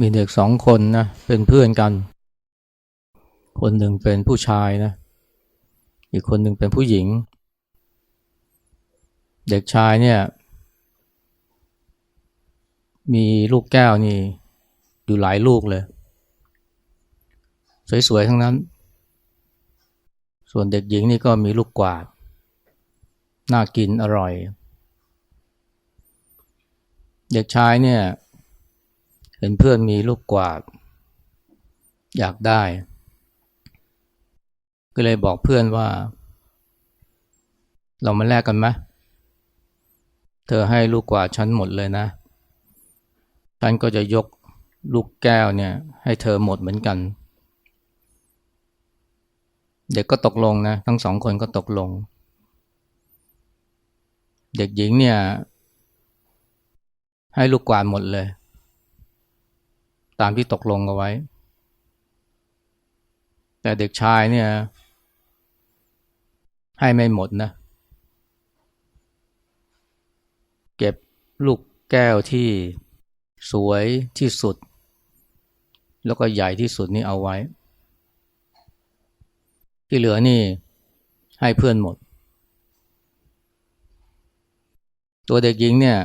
มีเด็กสองคนนะเป็นเพื่อนกัน คนหนึ่งเป็นผู้ชายนะ อีกคนหนึ่งเป็นผู้หญิง เด็กชายเนี่ย มีลูกแก้วนี่ อยู่หลายลูกเลย สวยๆทั้งนั้น ส่วนเด็กหญิงนี่ก็มีลูกกวาด น่ากินอร่อย เด็กชายเนี่ย เห็นเพื่อนมีลูกกวาด อยากได้ ก็เลยบอกเพื่อนว่า เรามาแลกกันไหมเธอให้ลูกกวาดฉันหมดเลยนะ ฉันก็จะยกลูกแก้วเนี่ย ให้เธอหมดเหมือนกัน เด็กก็ตกลงนะ ทั้งสองคนก็ตกลง เด็กหญิงเนี่ย ให้ลูกกวาดหมดเลย ตามที่ตกลงกันไว้ แต่เด็กชายเนี่ย ให้ไม่หมดนะ เก็บลูกแก้วที่สวยที่สุด แล้วก็ใหญ่ที่สุดนี่เอาไว้ ที่เหลือนี่ให้เพื่อนหมด ตัวเด็กหญิงเนี่ย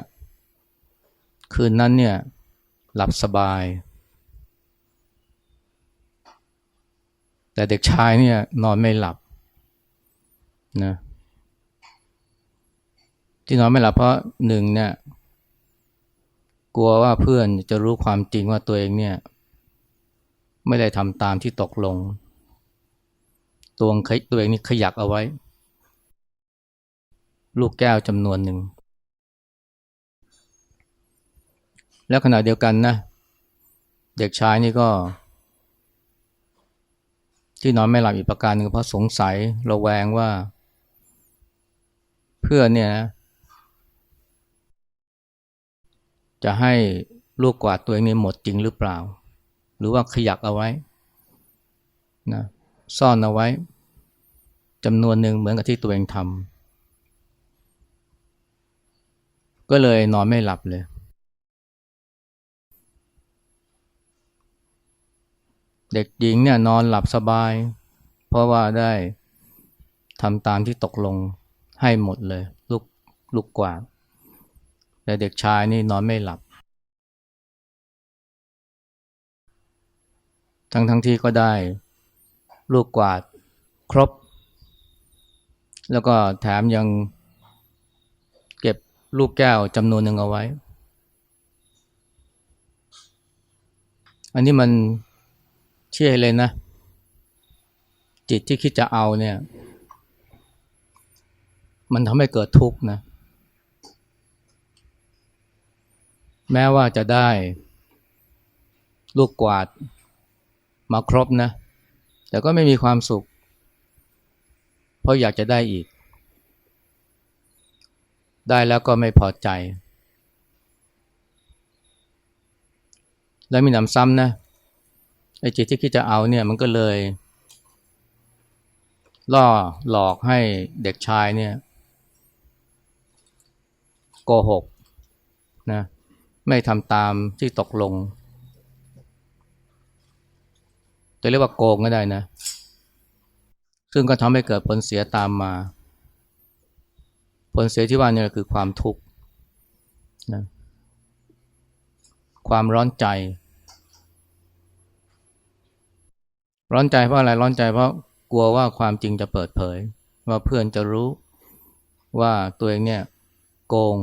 คืนนั้นเนี่ย หลับสบาย แต่เด็กชายเนี่ยนอนไม่หลับนะที่นอนไม่หลับเพราะหนึ่งเนี่ยกลัวว่าเพื่อนจะรู้ความจริงว่าตัวเองเนี่ย ไม่ได้ทำตามที่ตกลง ตัวตัวเองนี่ขยักเอาไว้ ลูกแก้วจำนวนหนึ่ง แล้วขณะเดียวกันนะ เด็กชายนี่ก็ ที่นอนไม่หลับอีกประการหนึ่งเพราะสงสัยระแวงว่า เพื่อนเนี่ยนะจะให้ลูกกวาดตัวเองนี่หมดจริงหรือเปล่า หรือว่าขยักเอาไว้นะซ่อนเอาไว้จำนวนหนึ่งเหมือนกับที่ตัวเองทำก็เลยนอนไม่หลับเลย เด็กหญิงเนี่ยนอนหลับสบาย เพราะว่าได้ทำตามที่ตกลงให้หมดเลย ลูกลูกกวาดแต่เด็กชายนี่นอนไม่หลับ ทั้งทั้งที่ก็ได้ลูกกวาดครบ แล้วก็แถมยังเก็บลูกแก้วจำนวนหนึ่งเอาไว้ อันนี้มัน เชื่อเลยนะ จิตที่คิดจะเอาเนี่ย มันทำให้เกิดทุกข์นะ แม้ว่าจะได้ลูกกวาดมาครบนะ แต่ก็ไม่มีความสุข เพราะอยากจะได้อีก ได้แล้วก็ไม่พอใจ แล้วมีหนำซ้ำนะ ไอ้จิตที่คิดจะเอาเนี่ยมันก็เลย ล่อหลอกให้เด็กชายเนี่ยโกหกนะไม่ทำตามที่ตกลง จะเรียกว่าโกงก็ได้นะ ซึ่งก็ทำให้เกิดผลเสียตามมา ผลเสียที่ว่านี่คือความทุกข์นะความร้อนใจ ร้อนใจเพราะอะไรร้อนใจเพราะกลัวว่าความจริงจะเปิดเผย ว่าเพื่อนจะรู้ว่าตัวเองเนี่ยโกง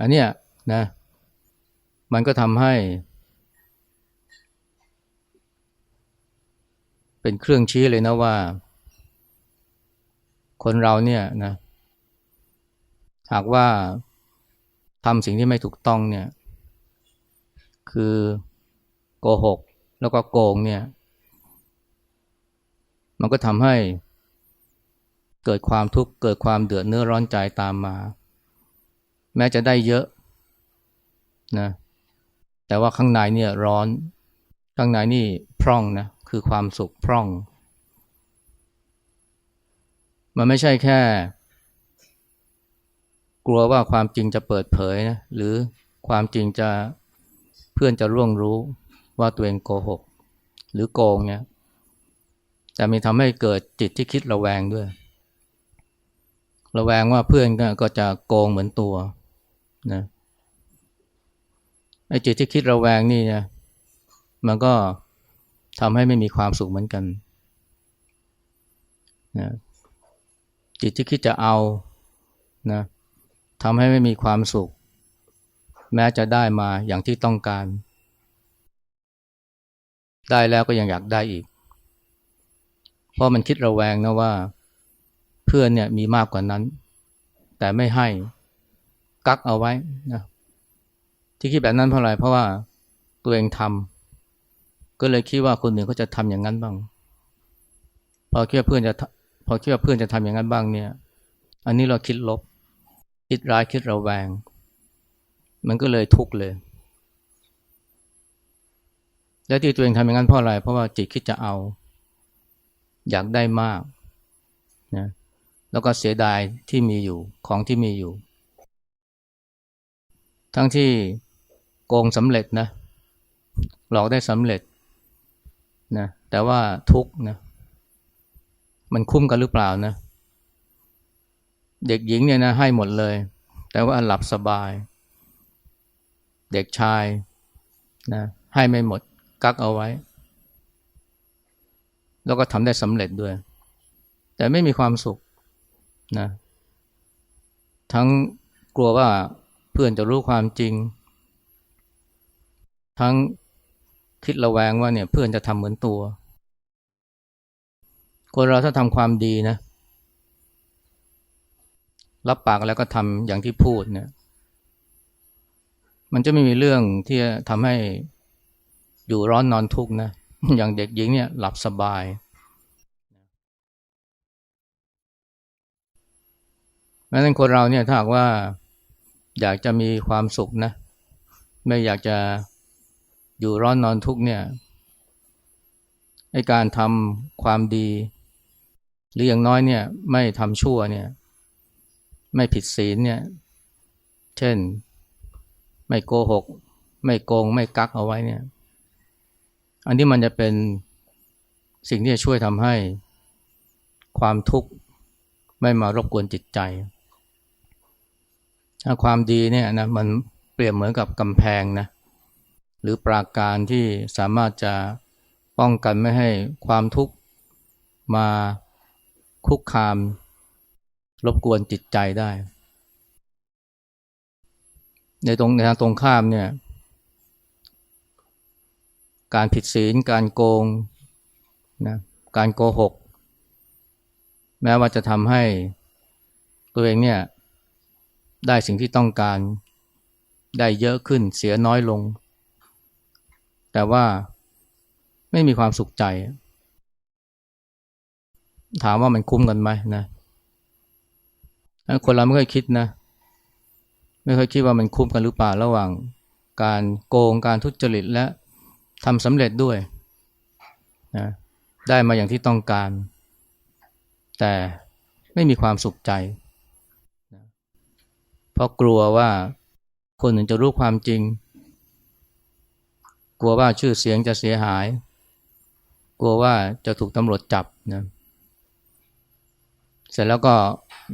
อันเนี้ยนะมันก็ทำให้ เป็นเครื่องชี้เลยนะว่า คนเราเนี่ยนะหากว่าำสิ่งที่ไม่ถูกต้องเนี่ย คือโกหก แล้วก็โกงเนี่ย มันก็ทำให้เกิดความทุกข์เกิดความเดือดเนื้อร้อนใจตามมา แม้จะได้เยอะนะแต่ว่าข้างในเนี่ยร้อน ข้างในนี่พร่องนะคือความสุขพร่อง มันไม่ใช่แค่ กลัวว่าความจริงจะเปิดเผยนะหรือความจริงจะเพื่อนจะร่วงรู้ว่าตัวเองโกหก หรือโกงเนี่ยแต่มีทำให้เกิดจิตที่คิดระแวงด้วย ระแวงว่าเพื่อนก็จะโกงเหมือนตัวนะไอ้จิตที่คิดระแวงนี่เนี่ยมันก็ทำให้ไม่มีความสุขเหมือนกันนะจิตที่คิดจะเอานะ ทำให้ไม่มีความสุข แม้จะได้มาอย่างที่ต้องการ ได้แล้วก็ยังอยากได้อีก เพราะมันคิดระแวงนะว่า เพื่อนเนี่ยมีมากกว่านั้น แต่ไม่ให้กักเอาไว้นะที่คิดแบบนั้นเพราะอะไรเพราะว่าตัวเองทำก็เลยคิดว่าคนอื่นเขาจะทำอย่างนั้นบ้าง พอคิดว่าเพื่อนจะพอคิดว่าเพื่อนจะทำอย่างนั้นบ้างเนี่ย อันนี้เราคิดลบ คิดร้ายคิดระแวง มันก็เลยทุกข์เลย และที่ตัวเองทำอย่างนั้นเพราะอะไร เพราะว่าจิตคิดจะเอา อยากได้มากนะแล้วก็เสียดายที่มีอยู่ของที่มีอยู่ ทั้งที่โกงสำเร็จนะ หลอกได้สำเร็จนะแต่ว่าทุกข์นะ มันคุ้มกันหรือเปล่านะ เด็กหญิงเนี่ยนะให้หมดเลย แต่ว่าหลับสบาย เด็กชายนะให้ไม่หมดกักเอาไว้ แล้วก็ทำได้สำเร็จด้วย แต่ไม่มีความสุขนะทั้งกลัวว่าเพื่อนจะรู้ความจริง ทั้งคิดระแวงว่าเนี่ยเพื่อนจะทำเหมือนตัว คนเราถ้าทำความดีนะ รับปากแล้วก็ทำอย่างที่พูดเนี่ยมันจะไม่มีเรื่องที่จะทำให้อยู่ร้อนนอนทุกข์นะอย่างเด็กหญิงเนี่ยหลับสบายแม้แต่คนเราเนี่ยถ้าหากว่าอยากจะมีความสุขนะ ไม่อยากจะอยู่ร้อนนอนทุกข์เนี่ยในการทำความดี หรืออย่างน้อยเนี่ยไม่ทำชั่วเนี่ย ไม่ผิดศีลเนี่ยเช่น ไม่โกหก ไม่โกงไม่กักเอาไว้เนี่ยอันนี้มันจะเป็นสิ่งที่จะช่วยทำให้ความทุกข์ไม่มารบกวนจิตใจความดีเนี่ยนะมันเปรียบเหมือนกับกำแพงนะหรือปราการที่สามารถจะป้องกันไม่ให้ความทุกข์มาคุกคาม รบกวนจิตใจได้ ในตรงในทางตรงข้ามเนี่ย การผิดศีล การโกงนะการโกหก แม้ว่าจะทำให้ตัวเองเนี่ย ได้สิ่งที่ต้องการได้เยอะขึ้นเสียน้อยลง แต่ว่าไม่มีความสุขใจ ถามว่ามันคุ้มกันไหมนะ คนเราไม่เคยคิดนะ ไม่เคยคิดว่ามันคุ้มกันหรือเปล่าระหว่างการโกงการทุจริตและทำสำเร็จด้วยนะได้มาอย่างที่ต้องการ แต่ไม่มีความสุขใจ เพราะกลัวว่าคนอื่นจะรู้ความจริง กลัวว่าชื่อเสียงจะเสียหาย กลัวว่าจะถูกตำรวจจับนะเสร็จแล้วก็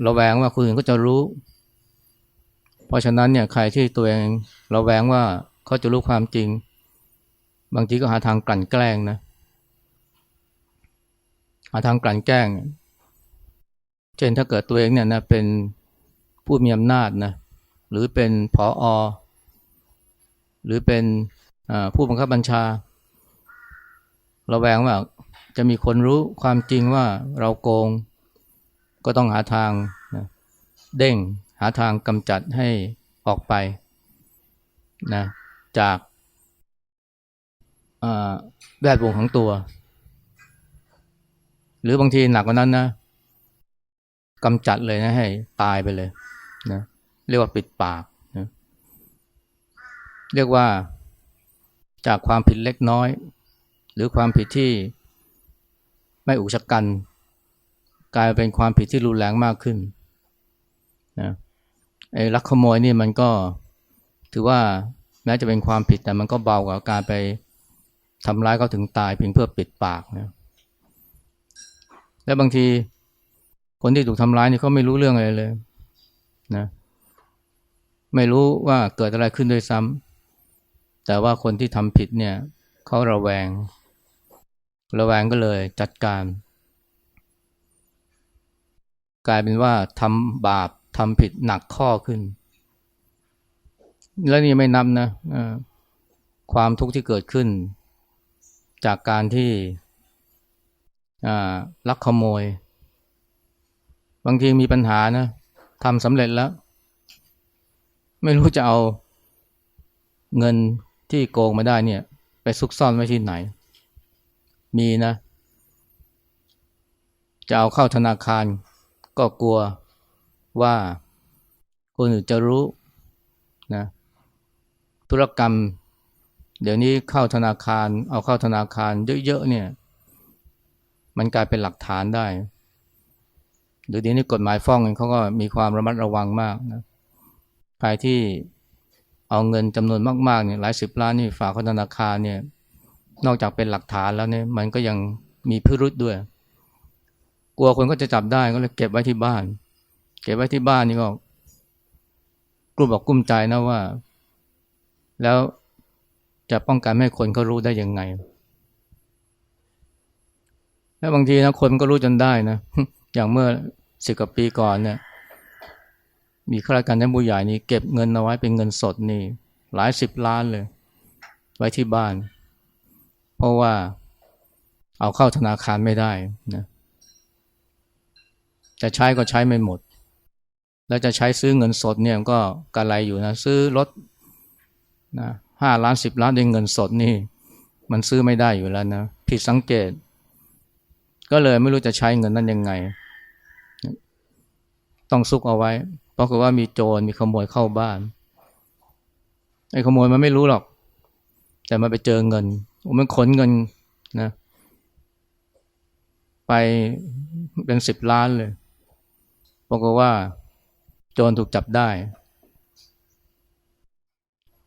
ระแวงว่าคนอื่นก็จะรู้ เพราะฉะนั้นเนี่ยใครที่ตัวเองระแวงว่าเขาจะรู้ความจริง บางทีก็หาทางกลั่นแกล้งนะ หาทางกลั่นแกล้ง เช่นถ้าเกิดตัวเองเนี่ยนะเป็นผู้มีอำนาจนะหรือเป็นผออหรือเป็นผู้บังคับบัญชาเราแวงว่าจะมีคนรู้ความจริงว่าเราโกง ก็ต้องหาทางนะเด้งหาทางกำจัดให้ออกไปนะจากแวดวงของตัว หรือบางทีหนักกว่านั้นนะกำจัดเลยนะให้ตายไปเลยนะเรียกว่าปิดปากนะเรียกว่าจากความผิดเล็กน้อย หรือความผิดที่ไม่อุกชะกัน กลายเป็นความผิดที่รุนแรงมากขึ้นนะไอ้ลักขโมยนี่มันก็ถือว่าแม้จะเป็นความผิดแต่มันก็เบากว่าการไปทำร้ายเขาถึงตายเพียงเพื่อปิดปากนะและบางทีคนที่ถูกทำร้ายนี่เขาไม่รู้เรื่องอะไรเลยนะไม่รู้ว่าเกิดอะไรขึ้นด้วยซ้ำแต่ว่าคนที่ทำผิดเนี่ยเขาระแวง ระแวงก็เลยจัดการ กลายเป็นว่าทำบาปทำผิดหนักข้อขึ้น แล้วนี่ไม่นับนะความทุกข์ที่เกิดขึ้น จากการที่ลักขโมย บางทีมีปัญหานะทำสำเร็จแล้ว ไม่รู้จะเอาเงินที่โกงมาได้เนี่ย ไปซุกซ่อนไว้ที่ไหน มีนะ จะเอาเข้าธนาคาร ก็กลัวว่าคนอื่นจะรู้นะธุรกรรม เดี๋ยวนี้เข้าธนาคาร เอาเข้าธนาคารเยอะๆเนี่ย มันกลายเป็นหลักฐานได้เดี๋ยวนี้กฎหมายฟ้องเขาก็มีความระมัดระวังมากนะใครที่เอาเงินจำนวนมากๆเนี่ยหลายสิบล้านนี่ฝากเข้าธนาคารเนี่ยนอกจากเป็นหลักฐานแล้วเนี่ยมันก็ยังมีพิรุษด้วย กลัวคนก็จะจับได้ก็เลยเก็บไว้ที่บ้าน เก็บไว้ที่บ้านนี่ก็กลุ่มบอกกุ้มใจนะว่า แล้วจะป้องกันไม่ให้คนเขารู้ได้ยังไง แล้วบางทีนะคนก็รู้จนได้นะ อย่างเมื่อสิบกว่าปีก่อนเนี่ย มีข้าราชการชั้นผู้ใหญ่นี่เก็บเงินเอาไว้เป็นเงินสดนี่ หลายสิบล้านเลย ไว้ที่บ้าน เพราะว่าเอาเข้าธนาคารไม่ได้นะ จะใช้ก็ใช้ไม่หมด แล้วจะใช้ซื้อเงินสดเนี่ยก็กระไรอยู่นะซื้อรถนะห้าล้านสิบล้านด้วยเงินสดนี่ มันซื้อไม่ได้อยู่แล้วนะผิดสังเกต ก็เลยไม่รู้จะใช้เงินนั้นยังไง ต้องซุกเอาไว้ เพราะว่ามีโจรมีขโมยเข้าบ้านไอ้ขโมยมันไม่รู้หรอก แต่มันไปเจอเงินมันขนเงินนะ ไปเป็นสิบล้านเลย บอกว่า โจรถูกจับได้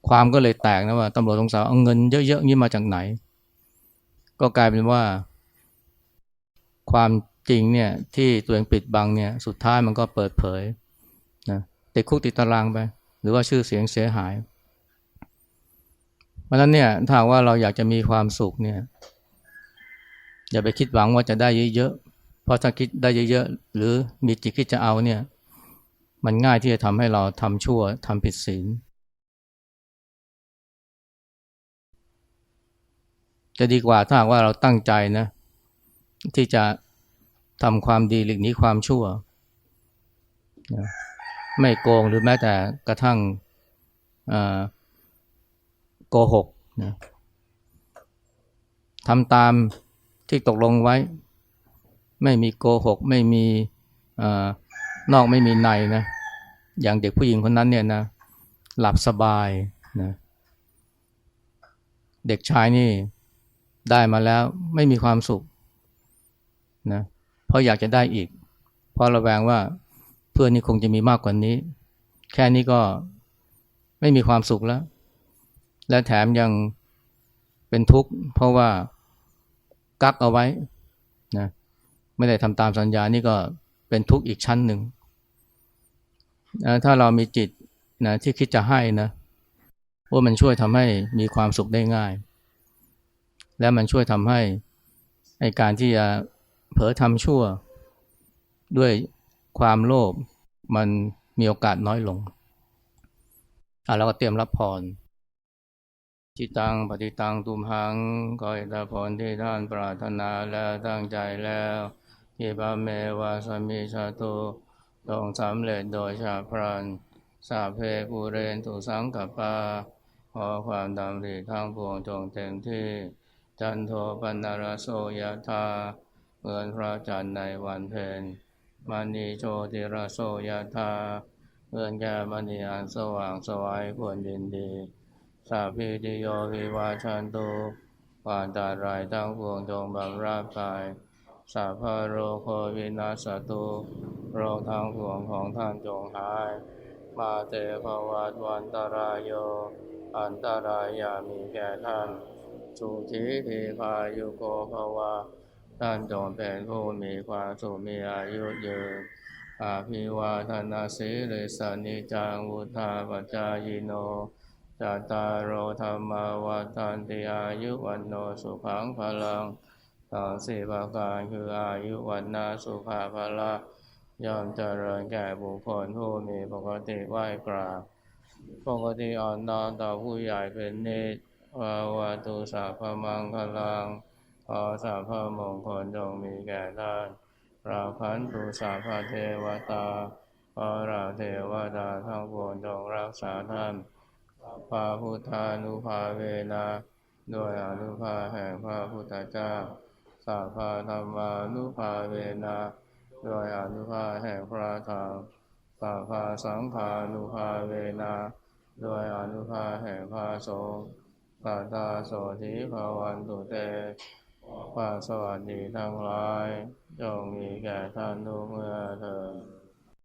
ความก็เลยแตกนะว่าตำรวจสงสัยเอาเงินเยอะๆนี้มาจากไหน ก็กลายเป็นว่า ความจริงเนี่ยที่ตัวเองปิดบังเนี่ยสุดท้ายมันก็เปิดเผยนะติดคุกติดตารางไป หรือว่าชื่อเสียงเสียหายเพราะนั้นเนี่ยถ้าว่าเราอยากจะมีความสุขเนี่ยอย่าไปคิดหวังว่าจะได้เยอะ เพราะถ้าคิดได้เยอะๆหรือมีจิตคิดจะเอาเนี่ยมันง่ายที่จะทำให้เราทำชั่วทำผิดศีลจะดีกว่าถ้าว่าเราตั้งใจนะ ที่จะทำความดีหลีกหนีความชั่ว ไม่โกงหรือแม้แต่กระทั่งโกหกนะทำตามที่ตกลงไว้ ไม่มีโกหก ไม่มีอนอกไม่มีในนะ อย่างเด็กผู้หญิงคนนั้นเนี่ยนะ หลับสบายนะเด็กชายนี่ได้มาแล้วไม่มีความสุขนะเพราะอยากจะได้อีก เพราะระแวงว่าเพื่อนนี่คงจะมีมากกว่านี้ แค่นี้ก็ไม่มีความสุขแล้ว และแถมยังเป็นทุกข์เพราะว่ากักเอาไว้ ไม่ได้ทำตามสัญญานี่ก็เป็นทุกข์อีกชั้นหนึ่งนะถ้าเรามีจิตนะที่คิดจะให้นะว่ามันช่วยทำให้มีความสุขได้ง่าย และมันช่วยทำให้ใการที่จะเผลอทำชั่ว ด้วยความโลภมันมีโอกาสน้อยลงอะเราก็เตรียมรับพรจิตังปฏิตังตุมหังก็อิทธพรที่ท่านปรารถนาแล้วตั้งใจแล้ว ยบาเมวาสมิชาตุต้องสำเร็จโดยชาพรันสาเพปูเรนตุสังกปาขอความดำริทั้งปวงจงเต็มที่ จันโทปันนารโสยธาเหมือนพระจันทร์ในวันเพ็ญมณีโชติระโสยธาเหมือนแก่มณีอันสว่างสวายควรยินดี สาพิติโยวิวาชันตุวานตารายทั้งปวงจงบำราบกาย สาพโรโควินาสตุโรคทั้งปวงของท่านจงหาย มาเตภวัตวันตรายโย อันตรายามีแก่ท่าน สุขีทีพายุโกภวะท่านจงเป็นผู้มีความสุขมีอายุยืนอาภิวาทนาสีริสานิจังวุธาปจายโนจัตตารโอธรรมวัฏันติอายุวันโนสุขังพลัง ต่อสี่ประการคืออายุวันนาสุภาภละ ย่อมเจริญแก่บุคคลผู้มีปกติไหวกราบ ปกติอ่อนน้อมต่อผู้ใหญ่เป็นนิจวาวาตุสัพมังคลังขอสัพมงคลจงมีแก่ท่านราพันตุสัพพเทวตาขอเราเทวดาทั้งปวงจงรักษาท่านพระพุทธานุภาเวนะด้วยอนุภาแห่งพระพุทธเจ้า สัพพะธรรมานุภาเวนะด้วยอนุภาแห่งพระธรรมสัพพะสังขานุภาเวนะด้วยอนุภาแห่งพระสงฆ์สัตตาโสธิภาวันตุเตความสวัสดีทั้งหลายจงมีแก่ท่านทุกเมื่อเถิด